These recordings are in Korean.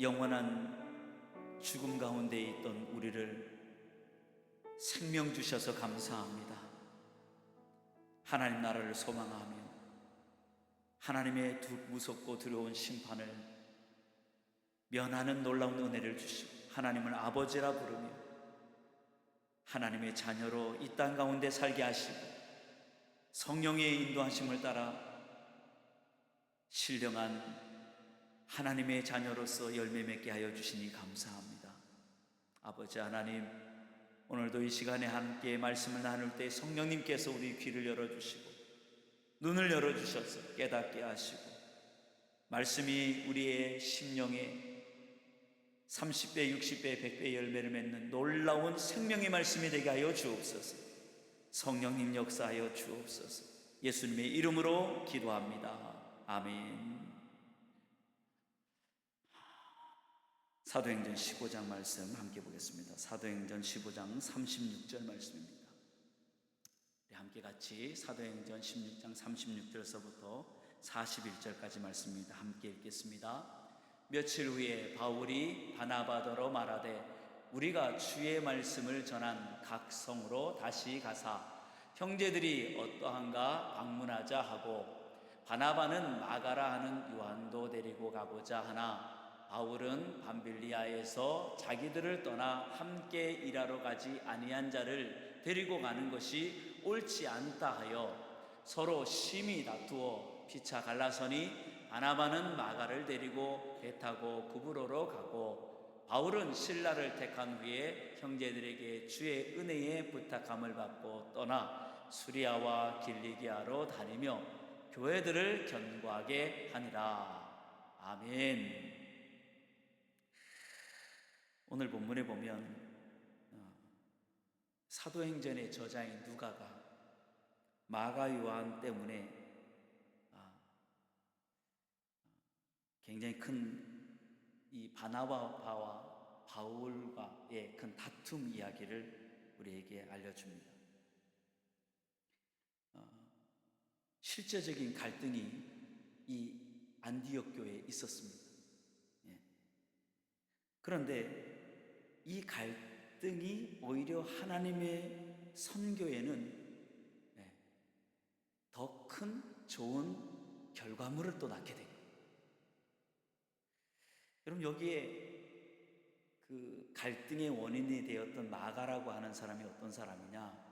영원한 죽음 가운데 있던 우리를 생명 주셔서 감사합니다. 하나님 나라를 소망하며 하나님의 두- 무섭고 두려운 심판을 면하는 놀라운 은혜를 주시고 하나님을 아버지라 부르며 하나님의 자녀로 이 땅 가운데 살게 하시고 성령의 인도하심을 따라 신령한 하나님의 자녀로서 열매 맺게 하여 주시니 감사합니다. 아버지 하나님, 오늘도 이 시간에 함께 말씀을 나눌 때 성령님께서 우리 귀를 열어주시고 눈을 열어주셔서 깨닫게 하시고 말씀이 우리의 심령에 30배, 60배, 100배 열매를 맺는 놀라운 생명의 말씀이 되게 하여 주옵소서. 성령님 역사하여 주옵소서. 예수님의 이름으로 기도합니다. 아멘. 사도행전 15장 말씀 함께 보겠습니다. 사도행전 15장 36절 말씀입니다. 함께 같이 사도행전 16장 36절서부터 41절까지 말씀입니다. 함께 읽겠습니다. 며칠 후에 바울이 바나바더로 말하되 우리가 주의 말씀을 전한 각 성으로 다시 가사 형제들이 어떠한가 방문하자 하고 바나바는 마가라 하는 요한도 데리고 가고자 하나 바울은 밤빌리아에서 자기들을 떠나 함께 일하러 가지 아니한 자를 데리고 가는 것이 옳지 않다 하여 서로 심히 다투어 피차 갈라서니 바나바는 마가를 데리고 배 타고 구브로로 가고 바울은 신라를 택한 후에 형제들에게 주의 은혜에 부탁함을 받고 떠나 수리아와 길리기아로 다니며 교회들을 견고하게 하니라. 아멘. 오늘 본문에 보면 어, 사도행전의 저자인 누가가 마가 요한 때문에 아, 굉장히 큰 이 바나바와 바울과의 큰 다툼 이야기를 우리에게 알려줍니다. 어, 실제적인 갈등이 이 안디옥 교회에 있었습니다. 예. 그런데 이 갈등이 오히려 하나님의 선교에는 예, 더큰 좋은 결과물을 또 낳게 됩니다. 여러분 여기에 그 갈등의 원인이 되었던 마가라고 하는 사람이 어떤 사람이냐?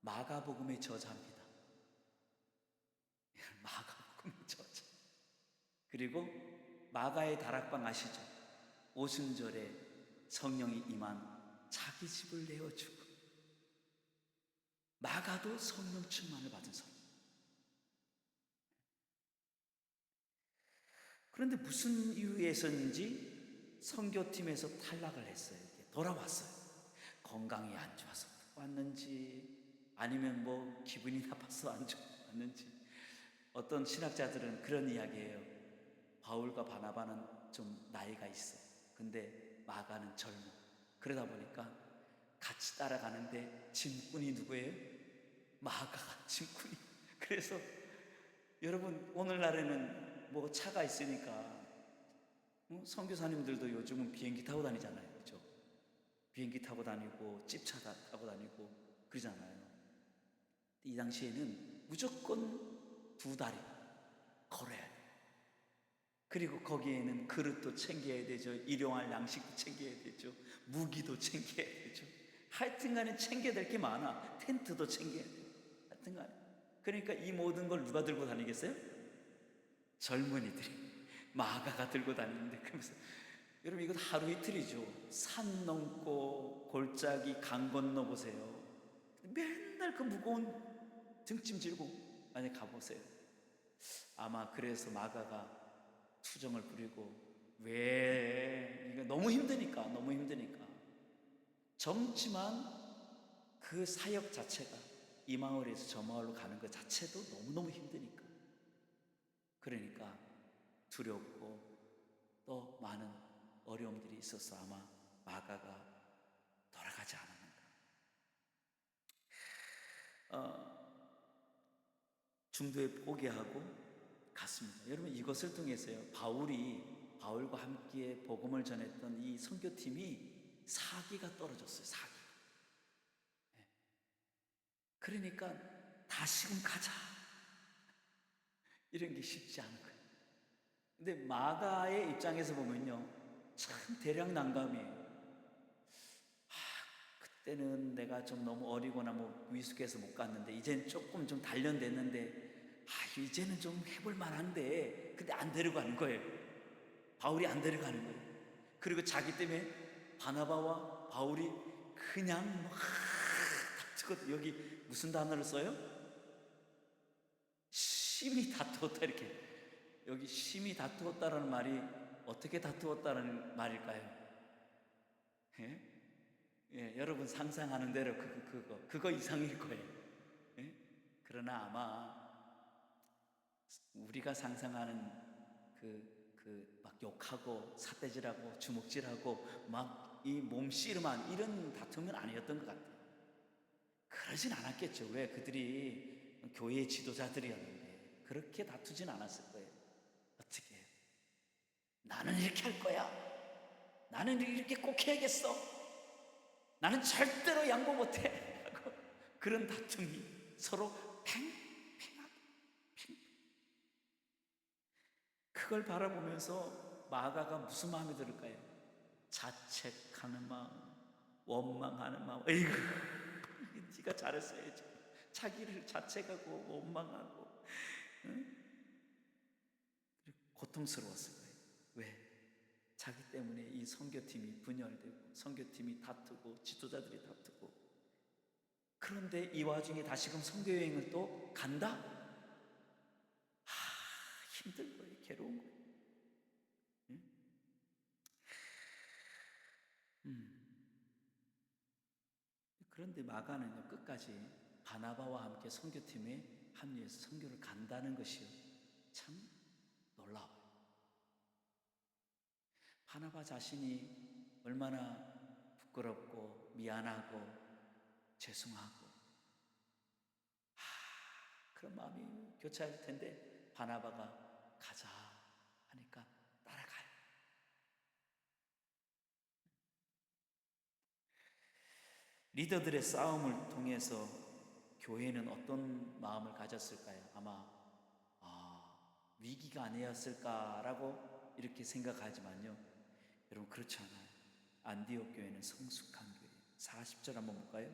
마가복음의 저자입니다. 마가복음의 저자. 그리고 마가의 다락방 아시죠? 오순절에 성령이 임한 자기 집을 내어주고 마가도 성령 충만을 받은 사람. 그런데 무슨 이유에서인지 선교팀에서 탈락을 했어요. 돌아왔어요. 건강이 안 좋아서 왔는지 아니면 뭐 기분이 나빠서 안 좋았는지 어떤 신학자들은 그런 이야기예요. 바울과 바나바는 좀 나이가 있어. 근데 마가는 젊어. 그러다 보니까 같이 따라가는데 짐꾼이 누구예요? 마가가 짐꾼이. 그래서 여러분 오늘날에는 뭐 차가 있으니까 어? 선교사님들도 요즘은 비행기 타고 다니잖아요. 그죠? 비행기 타고 다니고 다- 타고 다니고 그러잖아요. 이 당시에는 무조건 두 다리 걸어야. 그리고 거기에는 그릇도 챙겨야 되죠. 일용할 양식도 챙겨야 되죠. 무기도 챙겨야 되죠. 하여튼 간에 챙겨야 될 게 많아. 텐트도 챙겨야 돼요. 하여튼 간에. 그러니까 이 모든 걸 누가 들고 다니겠어요? 젊은이들이. 마가가 들고 다니는데 그러면서 여러분 이거 하루 이틀이죠. 산 넘고 골짜기 강 건너 보세요. 맨날 그 무거운 등짐 질고 만약 가보세요. 아마 그래서 마가가 투정을 부리고 왜? 이거 너무 힘드니까 너무 힘드니까. 젊지만 그 사역 자체가 이 마을에서 저 마을로 가는 것 자체도 너무너무 힘드니까. 그러니까 두렵고 또 많은 어려움들이 있어서 아마 마가가 돌아가지 않았는가. 어, 중도에 포기하고 갔습니다. 여러분 이것을 통해서요 바울이 바울 바울과 함께 복음을 전했던 이 선교팀이 사기가 떨어졌어요. 사기. 예. 그러니까 다시금 가자. 이런 게 쉽지 않은 거예요. 근데 마가의 입장에서 보면요. 참 대량 난감이에요. 아, 그때는 내가 좀 너무 어리거나 뭐 위숙해서 못 갔는데 이젠 조금 좀 단련됐는데 아, 이제는 좀 해볼 만한데 근데 안 데려가는 거예요. 바울이 안 데려가는 거예요. 그리고 자기 때문에 바나바와 바울이 그냥 막 다투고 여기 무슨 단어를 써요? 심히 다투었다 이렇게 여기 심히 다투었다라는 말이 어떻게 다투었다는 말일까요? 예? 예, 여러분 상상하는 대로 그 거 그거 그거 이상일 거예요. 예? 그러나 아마 우리가 상상하는 그 그 막 욕하고 삿대질하고 주먹질하고 막 이 몸씨름한 이런 다툼은 아니었던 것 같아요. 그러진 않았겠죠. 왜 그들이 교회의 지도자들이었는데 그렇게 다투진 않았을 거예요. 어떻게? 해요? 나는 이렇게 할 거야. 나는 이렇게 꼭 해야겠어. 나는 절대로 양보 못해. 그런 다툼이 서로 팽팽하게 팽. 그걸 바라보면서 마가가 무슨 마음이 들을까요? 자책하는 마음, 원망하는 마음. 에이구, 네가 잘했어야지. 자기를 자책하고 원망하고 응? 고통스러웠을 거예요. 왜? 자기 때문에 이 선교팀이 분열되고 선교팀이 다투고 지도자들이 다투고 그런데 이 와중에 다시금 선교 여행을 또 간다? 아 힘들 거예요. 괴로운 거예요. 응? 음. 그런데 마가는요 끝까지 바나바와 함께 선교팀에 합류해서 선교를 간다는 것이요 참 놀라워요. 바나바 자신이 얼마나 부끄럽고 미안하고 죄송하고 아, 그런 마음이 교차할 텐데 바나바가 가자 하니까 따라가요. 리더들의 싸움을 통해서 교회는 어떤 마음을 가졌을까요? 아마 아, 위기가 아니었을까라고 이렇게 생각하지만요. 여러분 그렇지 않아요. 안디옥 교회는 성숙한 교회. 40절 한번 볼까요?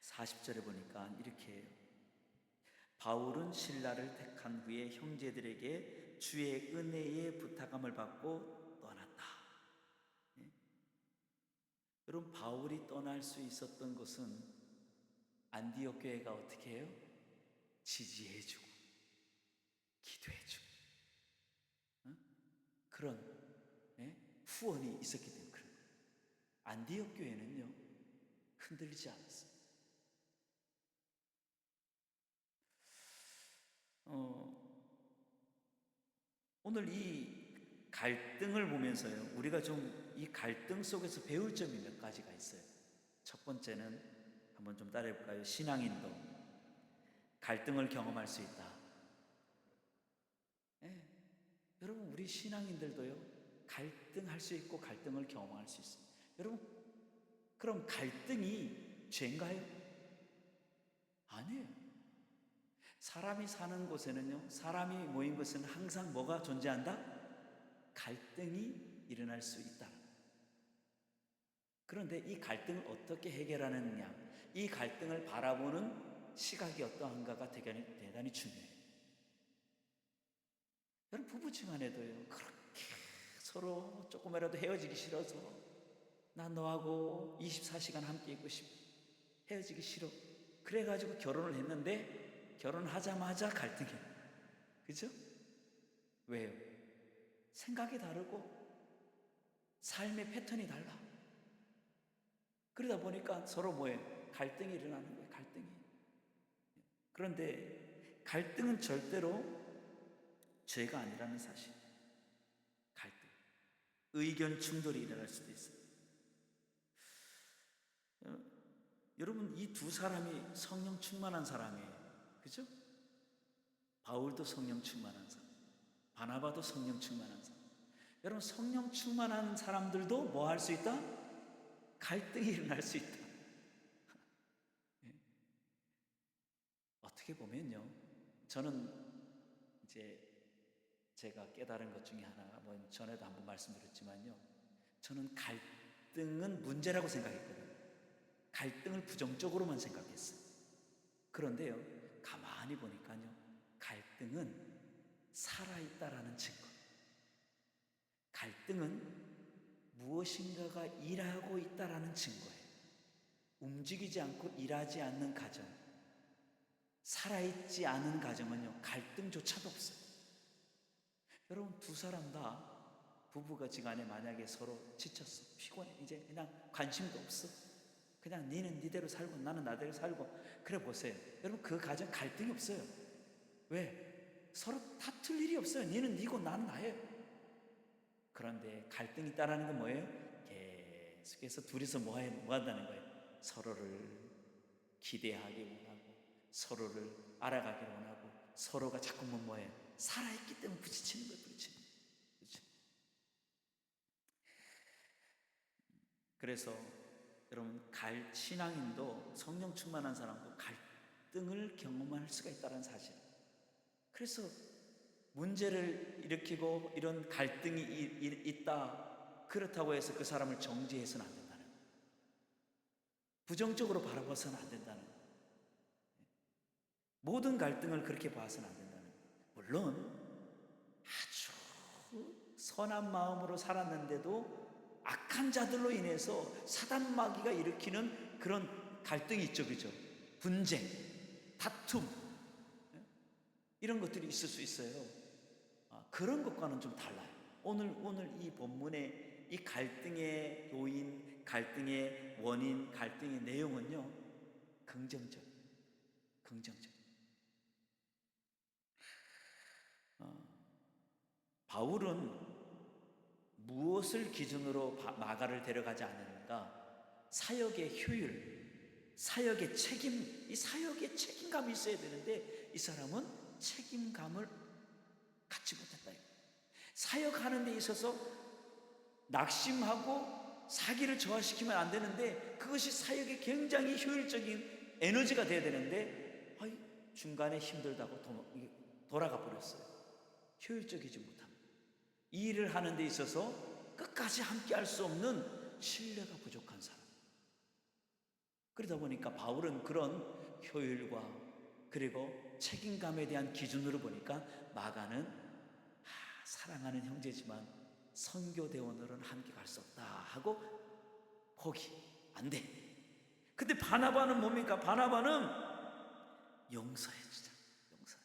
40절에 보니까 이렇게 해요. 바울은 신라를 택한 후에 형제들에게 주의 은혜의 부탁함을 받고 떠났다. 예? 여러분 바울이 떠날 수 있었던 것은 안디옥 교회가 어떻게 해요? 지지해주고 기도해주고 어? 그런 예? 후원이 있었기 때문에 그런 거예요. 안디옥 교회는요 흔들리지 않았어요. 어, 오늘 이 갈등을 보면서요 우리가 좀 이 갈등 속에서 배울 점이 몇 가지가 있어요. 첫 번째는 한번 좀 따라해 볼까요? 신앙인도 갈등을 경험할 수 있다. 예. 여러분 우리 신앙인들도요 갈등할 수 있고 갈등을 경험할 수 있어요. 여러분 그럼 갈등이 죄인가요? 아니에요. 사람이 사는 곳에는요 사람이 모인 곳에는 항상 뭐가 존재한다? 갈등이 일어날 수 있다. 그런데 이 갈등을 어떻게 해결하느냐, 이 갈등을 바라보는 시각이 어떠한가가 대단히, 대단히 중요해요. 여러분 부부지간에도요 그렇게 서로 조금이라도 헤어지기 싫어서 나 너하고 24시간 함께 있고 싶어 헤어지기 싫어 그래가지고 결혼을 했는데 결혼하자마자 갈등해 그죠? 왜요? 생각이 다르고 삶의 패턴이 달라 그러다 보니까 서로 뭐예요? 갈등이 일어나는 거예요 갈등이 그런데 갈등은 절대로 죄가 아니라는 사실. 갈등. 의견 충돌이 일어날 수도 있어요. 어, 여러분, 이 두 사람이 성령 충만한 사람이에요. 그죠? 바울도 성령 충만한 사람. 바나바도 성령 충만한 사람. 여러분 성령 충만한 사람들도 뭐 할 수 있다? 갈등이 일어날 수 있다. 예. 어떻게 보면요, 저는 이제 제가 깨달은 것 중에 하나가 뭐 전에도 한번 말씀드렸지만요, 저는 갈등은 문제라고 생각했거든요. 갈등을 부정적으로만 생각했어요. 그런데요, 가만히 보니까요, 갈등은 살아있다라는 증거. 갈등은 무엇인가가 일하고 있다라는 증거예요. 움직이지 않고 일하지 않는 가정, 살아있지 않은 가정은요, 갈등조차도 없어요. 여러분, 두 사람 다 부부가 지간에 만약에 서로 지쳤어, 피곤해, 이제 그냥 관심도 없어. 그냥 니는 니대로 살고 나는 나대로 살고 그래 보세요. 여러분 그 가정 갈등이 없어요. 왜? 서로 다툴 일이 없어요. 니는 니고 나는 나예요. 그런데 갈등이 있다라는 건 뭐예요? 계속해서 둘이서 뭐, 해, 뭐 한다는 거예요? 서로를 기대하기 원하고 서로를 알아가기 원하고 서로가 자꾸만 뭐예요? 살아있기 때문에 부딪히는 거예요. 부딪히는 거예요. 그래서 여러분 갈 신앙인도 성령 충만한 사람도 갈등을 경험할 수가 있다는 사실. 그래서 문제를 일으키고 이런 갈등이 있다 그렇다고 해서 그 사람을 정죄해서는 안 된다는 거. 부정적으로 바라봐서는 안 된다는 거. 모든 갈등을 그렇게 봐서는 안 된다는 거. 물론 아주 선한 마음으로 살았는데도 악한 자들로 인해서 사단 마귀가 일으키는 그런 갈등이 있죠, 그죠? 분쟁, 다툼, 예? 이런 것들이 있을 수 있어요. 아, 그런 것과는 좀 달라요. 오늘, 오늘 이 본문의 이 갈등의 요인, 갈등의 원인, 갈등의 내용은요, 긍정적, 긍정적. 어, 바울은 무엇을 기준으로 마가를 데려가지 않는가? 사역의 효율, 사역의 책임, 이 사역의 책임감이 있어야 되는데 이 사람은 책임감을 갖지 못했다. 사역하는 데 있어서 낙심하고 사기를 저하시키면 안 되는데 그것이 사역에 굉장히 효율적인 에너지가 돼야 되는데 중간에 힘들다고 돌아가 버렸어요. 효율적이지 못합니다. 이 일을 하는 데 있어서 끝까지 함께 할 수 없는 신뢰가 부족한 사람. 그러다 보니까 바울은 그런 효율과 그리고 책임감에 대한 기준으로 보니까 마가는 아, 사랑하는 형제지만 선교대원으로는 함께 갈 수 없다 하고 포기 안 돼. 근데 바나바는 뭡니까? 바나바는 용서해 주자. 용서.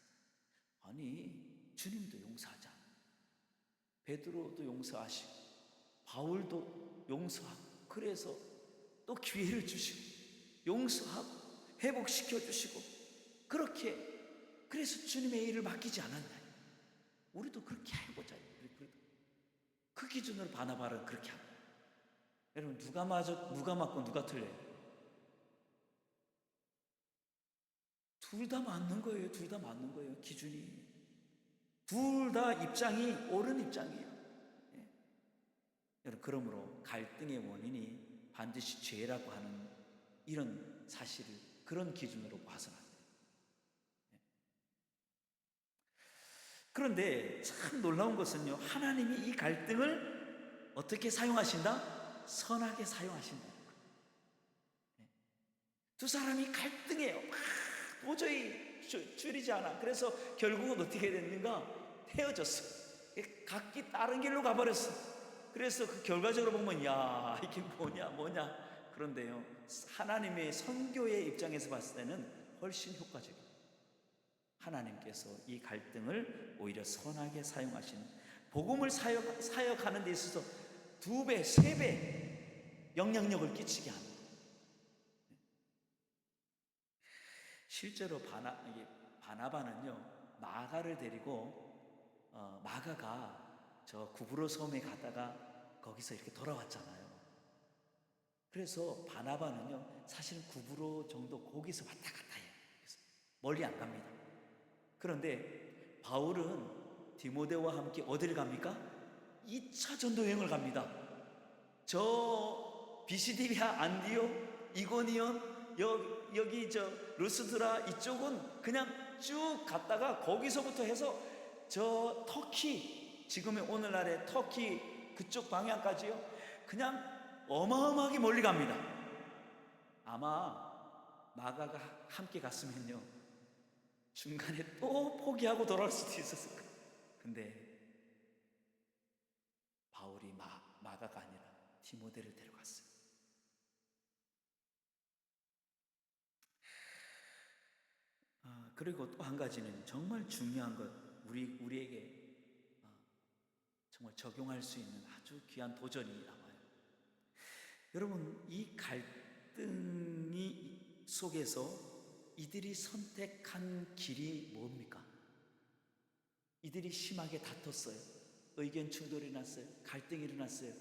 아니 주님도 용서하자. 베드로도 용서하시고 바울도 용서하고 그래서 또 기회를 주시고 용서하고 회복시켜 주시고 그렇게 그래서 주님의 일을 맡기지 않았나 우리도 그렇게 해보자. 그 기준으로 바나바를 그렇게 하고 여러분 누가 맞아 누가 맞고 누가 틀려요? 둘 다 맞는 거예요. 둘 다 맞는 거예요. 기준이 둘 다 입장이 옳은 입장이에요. 예. 여러분, 그러므로 갈등의 원인이 반드시 죄라고 하는 이런 사실을 그런 기준으로 봐서는 안 돼요. 예. 그런데 참 놀라운 것은요, 하나님이 이 갈등을 어떻게 사용하신다? 선하게 사용하신다. 예. 두 사람이 갈등해요. 막 도저히 줄이지 않아. 그래서 결국은 어떻게 됐는가? 헤어졌어. 각기 다른 길로 가버렸어. 그래서 그 결과적으로 보면 야 이게 뭐냐 뭐냐 그런데요 하나님의 선교의 입장에서 봤을 때는 훨씬 효과적이에요. 하나님께서 이 갈등을 오히려 선하게 사용하신 복음을 사역, 사역하는 데 있어서 두 배, 세 배 영향력을 끼치게 하는 실제로 바나, 바나바는요 마가를 데리고 어, 마가가 저 구브로 섬에 가다가 거기서 이렇게 돌아왔잖아요. 그래서 바나바는요, 사실은 구브로 정도 거기서 왔다 갔다 해요. 멀리 안 갑니다. 그런데 바울은 디모데와 함께 어디를 갑니까? 2차 전도 여행을 갑니다. 저 비시디비아 안디오 이고니온 여, 여기 저 루스드라 이쪽은 그냥 쭉 갔다가 거기서부터 해서 저 터키 지금의 오늘날의 터키 그쪽 방향까지요. 그냥 어마어마하게 멀리 갑니다. 아마 마가가 함께 갔으면요. 중간에 또 포기하고 돌아올 수도 있었을 거예요. 근데 바울이 마, 마가가 아니라 디모데를 데려갔어요. 아, 그리고 또 한 가지는 정말 중요한 것, 우리, 우리에게 아, 정말 적용할 수 있는 아주 귀한 도전이 나와요. 여러분, 이 갈등이 속에서 이들이 선택한 길이 뭡니까? 이들이 심하게 다퉜어요. 의견 충돌이 났어요. 갈등이 일어났어요.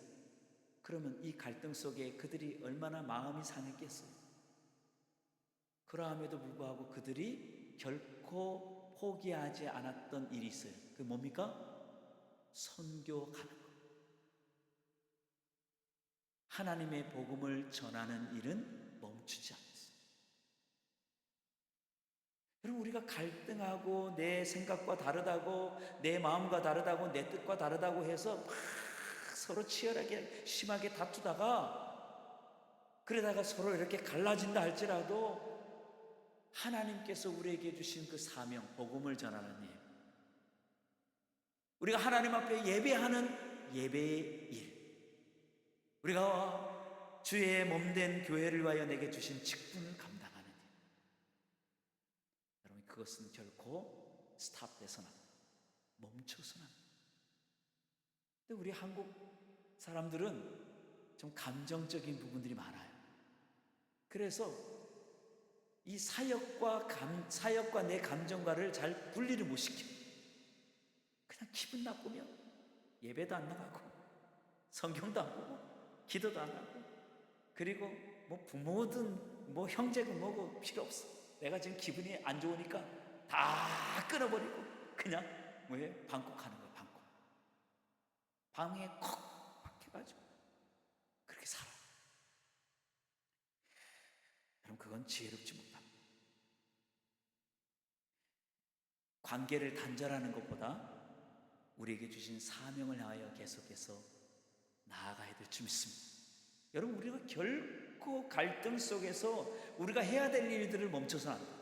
그러면 이 갈등 속에 그들이 얼마나 마음이 상했겠어요. 그러함에도 불구하고 그들이 결코 포기하지 않았던 일이 있어요. 그 뭡니까? 선교하는 것. 하나님의 복음을 전하는 일은 멈추지 않았어요. 여러분 우리가 갈등하고 내 생각과 다르다고 내 마음과 다르다고 내 뜻과 다르다고 해서 막 서로 치열하게 심하게 다투다가 그러다가 서로 이렇게 갈라진다 할지라도 하나님께서 우리에게 주신 그 사명 복음을 전하는 일 우리가 하나님 앞에 예배하는 예배의 일 우리가 주의 몸된 교회를 위하여 내게 주신 직분을 감당하는 일 여러분 그것은 결코 스탑돼서는. 멈춰서는. 근데 우리 한국 사람들은 좀 감정적인 부분들이 많아요. 그래서 이 사역과 감, 사역과 내 감정과를 잘 분리를 못 시켜. 그냥 기분 나쁘면 예배도 안 나가고 성경도 안 보고 기도도 안 하고 그리고 뭐 부모든 뭐 형제든 뭐고 필요 없어. 내가 지금 기분이 안 좋으니까 다 끊어버리고 그냥 뭐해 방콕하는 거야 방콕. 방에 콕 박혀가지고 그렇게 살아. 그럼 그건 지혜롭지 못합니다. 관계를 단절하는 것보다 우리에게 주신 사명을 향하여 계속해서 나아가야 될 줄 믿습니다. 여러분, 우리가 결코 갈등 속에서 우리가 해야 될 일들을 멈춰서는 안 돼요.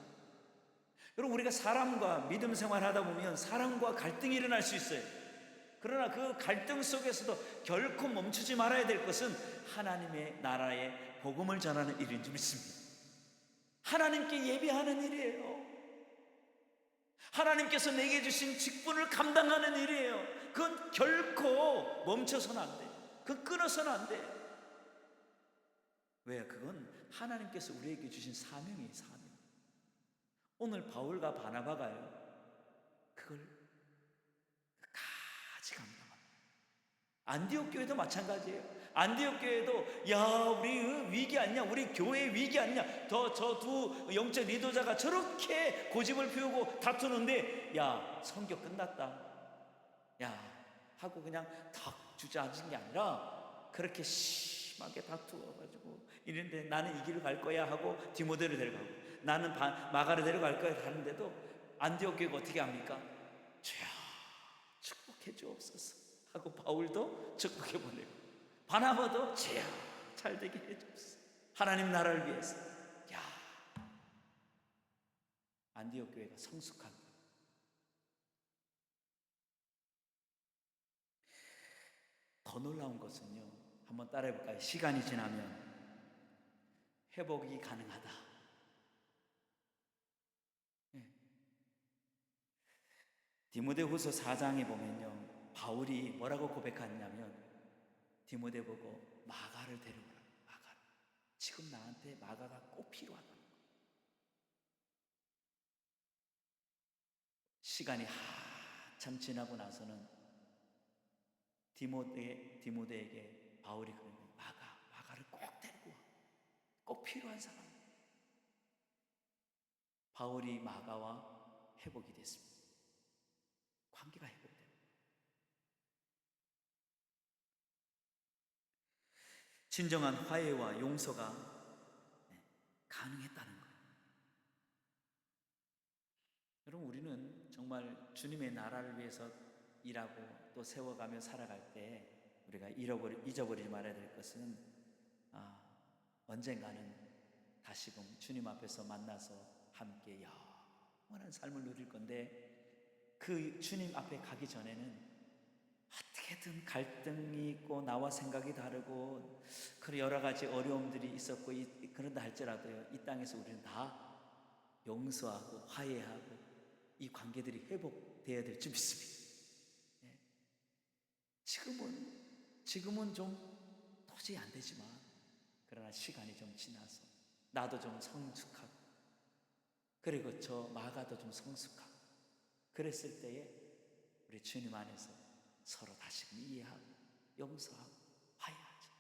여러분, 우리가 사람과 믿음 생활 하다 보면 사람과 갈등이 일어날 수 있어요. 그러나 그 갈등 속에서도 결코 멈추지 말아야 될 것은 하나님의 나라의 복음을 전하는 일인 줄 믿습니다. 하나님께 예배하는 일이에요. 하나님께서 내게 주신 직분을 감당하는 일이에요. 그건 결코 멈춰서는 안 돼. 그건 끊어서는 안 돼. 왜? 그건 하나님께서 우리에게 주신 사명이에요, 사명. 오늘 바울과 바나바가요. 그걸 같이 감당합니다. 안디옥 교회도 마찬가지예요. 안디옥 교회도 야 우리 위기 아니냐 우리 교회 위기 아니냐 더 저 두 영적 리더자가 저렇게 고집을 피우고 다투는데 야 성교 끝났다 야 하고 그냥 탁 주저앉은 게 아니라 그렇게 심하게 다투어가지고 이런데 나는 이 길을 갈 거야 하고 디모데를 데려가고 나는 바, 마가를 데려갈 거야 하는데도 안디옥 교회가 어떻게 합니까? 주여 축복해 주옵소서 하고 바울도 축복해 보내고 바나바도 주여 잘 되게 해 주옵소서 하나님 나라를 위해서 야 안디옥 교회가 성숙한 거예요. 더 놀라운 것은요 한번 따라해 볼까요? 시간이 지나면 회복이 가능하다. 예. 디모데후서 4장에 보면요. 바울이 뭐라고 고백하냐면 디모데 보고 마가를 데려오라. 마가. 지금 나한테 마가가 꼭 필요하다. 시간이 한참 지나고 나서는 디모데 디모데에게 바울이 그러는 마가 마가를 꼭 데리고 와. 꼭 필요한 사람. 바울이 마가와 회복이 됐습니다. 관계가 회복돼요. 진정한 화해와 용서가 네, 가능했다는 거예요. 여러분 우리는 정말 주님의 나라를 위해서 일하고 또 세워가며 살아갈 때 우리가 잃어버리, 잊어버리지 말아야 될 것은 아, 언젠가는 다시금 주님 앞에서 만나서 함께 영원한 삶을 누릴 건데 그 주님 앞에 가기 전에는 어떻게든 갈등이 있고 나와 생각이 다르고 그런 여러 가지 어려움들이 있었고 이- 그런다 할지라도요 이 땅에서 우리는 다 용서하고 화해하고 이 관계들이 회복되어야 될 줄 믿습니다. 예. 지금은 지금은 좀 도저히 안 되지만 그러나 시간이 좀 지나서 나도 좀 성숙하고 그리고 저 마가도 좀 성숙하고 그랬을 때에 우리 주님 안에서 서로 다시금 이해하고 용서하고 화해하죠.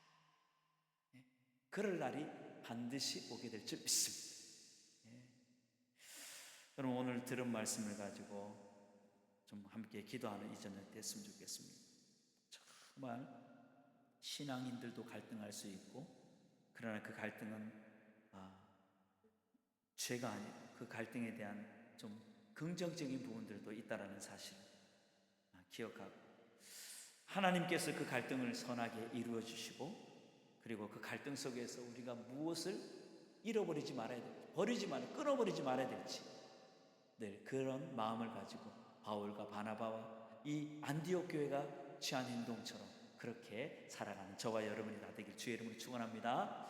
예. 그럴 날이 반드시 오게 될 줄 믿습니다. 여러분 오늘 들은 말씀을 가지고 좀 함께 기도하는 이 저녁 됐으면 좋겠습니다. 정말 신앙인들도 갈등할 수 있고 그러나 그 갈등은 아, 죄가 아니고 그 갈등에 대한 좀 긍정적인 부분들도 있다라는 사실 아, 기억하고 하나님께서 그 갈등을 선하게 이루어 주시고 그리고 그 갈등 속에서 우리가 무엇을 잃어버리지 말아야 될지 버리지 말아 끊어버리지 말아야 될지 네, 그런 마음을 가지고 바울과 바나바와 이 안디옥 교회가 취한 행동처럼 그렇게 살아가는 저와 여러분이 다 되길 주의 이름으로 축원합니다.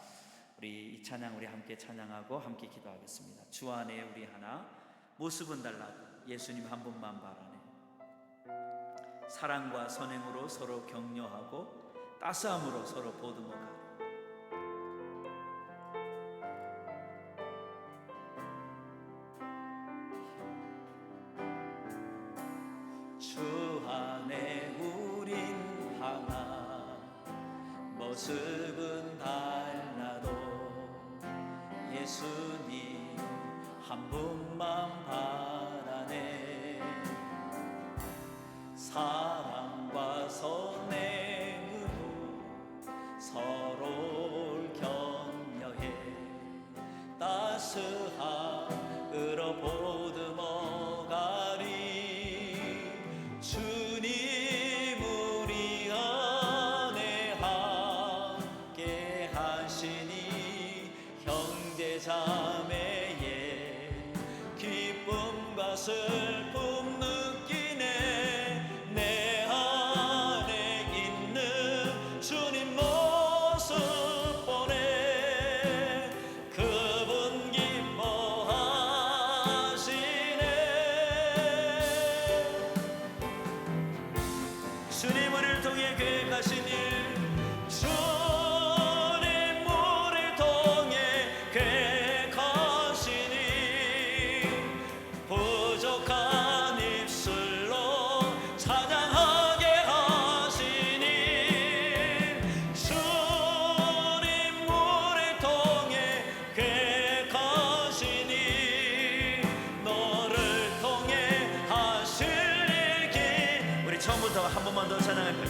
우리 이 찬양 우리 함께 찬양하고 함께 기도하겠습니다. 주 안에 우리 하나 모습은 달라도 예수님 한 분만 바라네. 사랑과 선행으로 서로 격려하고 따스함으로 서로 보듬어 가리.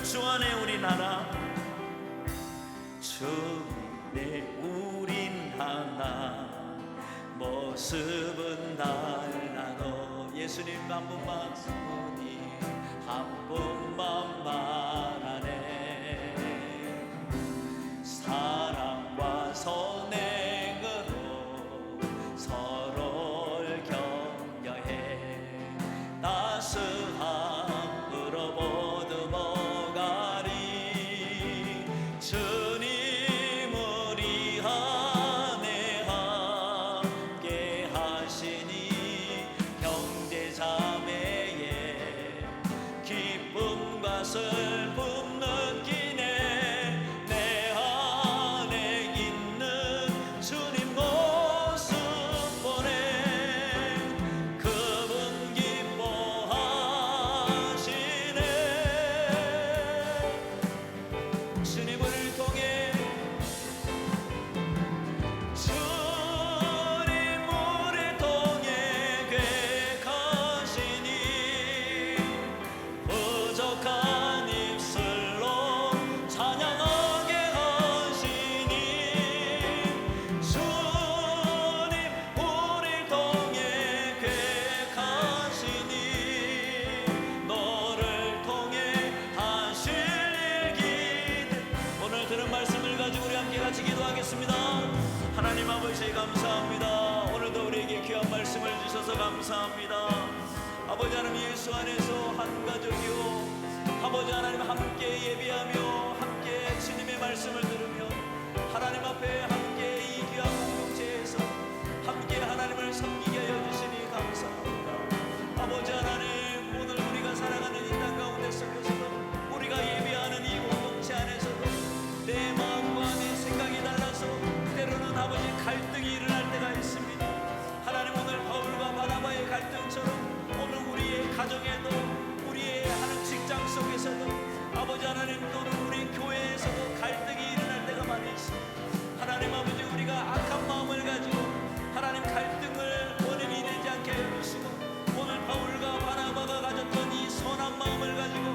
주 안에 우리 나라. 주 안에 우린 하나. 모습은 달라도 예수님 한 분만 손이 한 분만 감사합니다. 아버지 하나님 예수 안에서 한 가족이요. 아버지 하나님 함께 예배하며 함께 주님의 말씀을 들으며 하나님 앞에 함께 속에서도 아버지 하나님 또는 우리 교회에서도 갈등이 일어날 때가 많이 있습니다. 하나님 아버지 우리가 악한 마음을 가지고 하나님 갈등을 원인이 되지 않게 해주시고 오늘 바울과 바나바가 가졌던 이 선한 마음을 가지고